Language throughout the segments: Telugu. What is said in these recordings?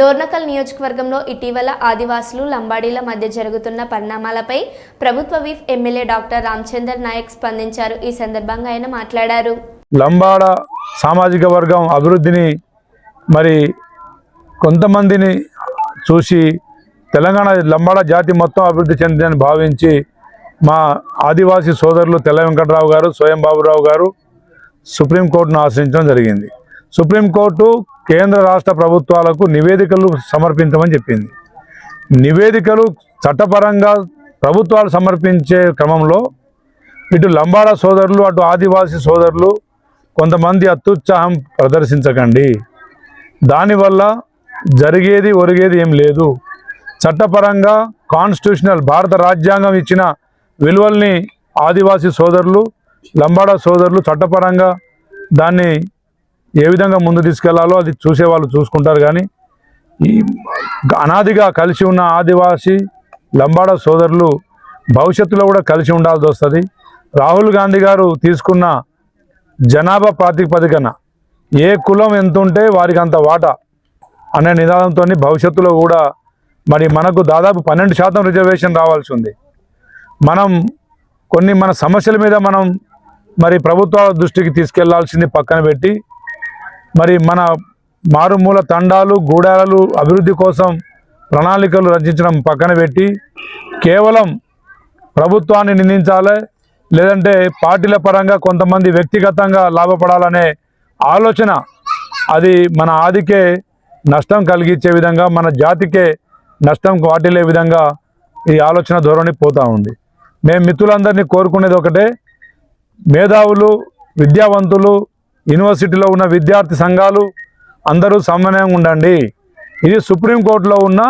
డోర్నకల్ నియోజకవర్గంలో ఇటీవల ఆదివాసులు లంబాడీల మధ్య జరుగుతున్న పరిణామాలపై ప్రభుత్వ whip MLA doctor Ramachandar Nayak స్పందించారు. ఈ సందర్భంగా ఆయన మాట్లాడారు. లంబాడ సామాజిక వర్గం అభివృద్ధిని మరి కొంతమందిని చూసి తెలంగాణ లంబాడ జాతి మొత్తం అభివృద్ధి చెందిందని భావించి మా ఆదివాసీ సోదరులు తెల్ల వెంకటరావు గారు స్వయం బాబురావు గారు సుప్రీంకోర్టును ఆశ్రయించడం జరిగింది. సుప్రీంకోర్టు కేంద్ర రాష్ట్ర ప్రభుత్వాలకు నివేదికలు సమర్పించమని చెప్పింది. నివేదికలు చట్టపరంగా ప్రభుత్వాలు సమర్పించే క్రమంలో ఇటు లంబాడ సోదరులు అటు ఆదివాసీ సోదరులు కొంతమంది అత్యుత్సాహం ప్రదర్శించకండి. దానివల్ల జరిగేది ఒరిగేది ఏం లేదు. చట్టపరంగా కాన్స్టిట్యూషనల్ భారత రాజ్యాంగం ఇచ్చిన విలువల్ని ఆదివాసీ సోదరులు లంబాడ సోదరులు చట్టపరంగా దాన్ని ఏ విధంగా ముందు తీసుకెళ్ళాలో అది చూసేవాళ్ళు చూసుకుంటారు కానీ ఈ అనాదిగా కలిసి ఉన్న ఆదివాసీ లంబాడ సోదరులు భవిష్యత్తులో కూడా కలిసి ఉండాల్సి వస్తుంది. రాహుల్ గాంధీ గారు తీసుకున్న జనాభా ప్రాతిపదికన ఏ కులం ఎంత ఉంటే వారికి అంత వాటా అనే నిదానంతో భవిష్యత్తులో కూడా మరి మనకు దాదాపు పన్నెండు శాతం రిజర్వేషన్ రావాల్సి ఉంది. మనం కొన్ని మన సమస్యల మీద మనం మరి ప్రభుత్వాల దృష్టికి తీసుకెళ్ళాల్సింది పక్కన పెట్టి మరి మన మారుమూల తండాలు గూడాలు అభివృద్ధి కోసం ప్రణాళికలు రచించడం పక్కన పెట్టి కేవలం ప్రభుత్వాన్ని నిందించాలి లేదంటే పార్టీల పరంగా కొంతమంది వ్యక్తిగతంగా లాభపడాలనే ఆలోచన అది మన ఆదికే నష్టం కలిగించే విధంగా మన జాతికే నష్టం వాటిల్లే విధంగా ఈ ఆలోచన ధోరణి పోతూ ఉంది. మేము మిత్రులందరినీ కోరుకునేది ఒకటే మేధావులు విద్యావంతులు యూనివర్సిటీలో ఉన్న విద్యార్థి సంఘాలు అందరూ సమన్వయంగా ఉండండి. ఇది సుప్రీంకోర్టులో ఉన్న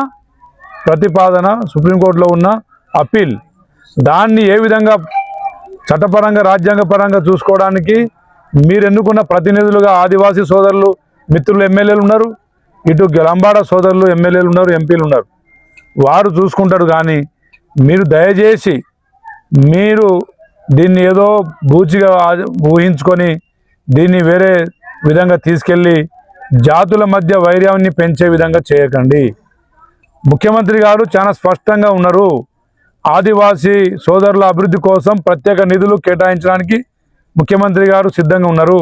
ప్రతిపాదన సుప్రీంకోర్టులో ఉన్న అప్పీల్. దాన్ని ఏ విధంగా చట్టపరంగా రాజ్యాంగపరంగా చూసుకోవడానికి మీరు ఎన్నుకున్న ప్రతినిధులుగా ఆదివాసీ సోదరులు మిత్రులు ఎమ్మెల్యేలు ఉన్నారు. ఇటు లంబాడ సోదరులు ఎమ్మెల్యేలు ఉన్నారు ఎంపీలు ఉన్నారు. వారు చూసుకుంటారు కానీ మీరు దయచేసి మీరు దీన్ని ఏదో బూచిగా ఊహించుకొని దీన్ని వేరే విధంగా తీసుకెళ్ళి జాతుల మధ్య వైర్యాన్ని పెంచే విధంగా చేయకండి. ముఖ్యమంత్రి గారు చాలా స్పష్టంగా ఉన్నారు. ఆదివాసీ సోదరుల అభివృద్ధి కోసం ప్రత్యేక నిధులు కేటాయించడానికి ముఖ్యమంత్రి గారు సిద్ధంగా ఉన్నారు.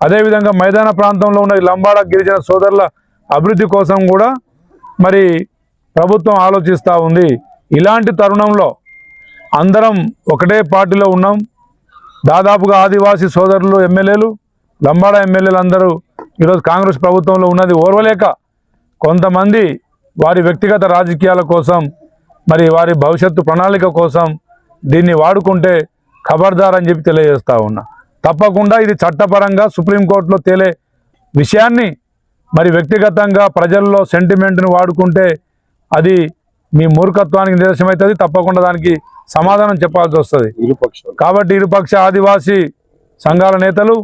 అదేవిధంగా మైదాన ప్రాంతంలో ఉన్న లంబాడ గిరిజన సోదరుల అభివృద్ధి కోసం కూడా మరి ప్రభుత్వం ఆలోచిస్తూ ఉంది. ఇలాంటి తరుణంలో అందరం ఒకటే పార్టీలో ఉన్నాం. దాదాపుగా ఆదివాసీ సోదరులు ఎమ్మెల్యేలు లంబాడ ఎమ్మెల్యేలు అందరూ ఈరోజు కాంగ్రెస్ ప్రభుత్వంలో ఉన్నది ఓర్వలేక కొంతమంది వారి వ్యక్తిగత రాజకీయాల కోసం మరి వారి భవిష్యత్తు ప్రణాళిక కోసం దీన్ని వాడుకుంటే ఖబర్దార్ అని చెప్పి తెలియజేస్తా ఉన్నా. తప్పకుండా ఇది చట్టపరంగా సుప్రీంకోర్టులో తేలే విషయాన్ని మరి వ్యక్తిగతంగా ప్రజల్లో సెంటిమెంట్ని వాడుకుంటే అది మీ మూర్ఖత్వానికి నిదర్శనమవుతుంది. తప్పకుండా దానికి సమాధానం చెప్పాల్సి వస్తుంది. కాబట్టి ఇరుపక్ష ఆదివాసీ సంఘాల నేతలు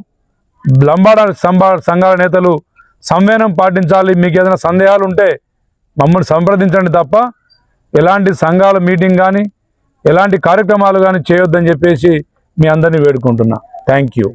లంబాడ సంబా సంఘాల నేతలు సంవేనం పాటించాలి. మీకు ఏదైనా సందేహాలు ఉంటే మమ్మల్ని సంప్రదించండి తప్ప ఎలాంటి సంఘాల మీటింగ్ కానీ ఎలాంటి కార్యక్రమాలు కానీ చేయొద్దని చెప్పేసి మీ అందరినీ వేడుకుంటున్నా. Thank you.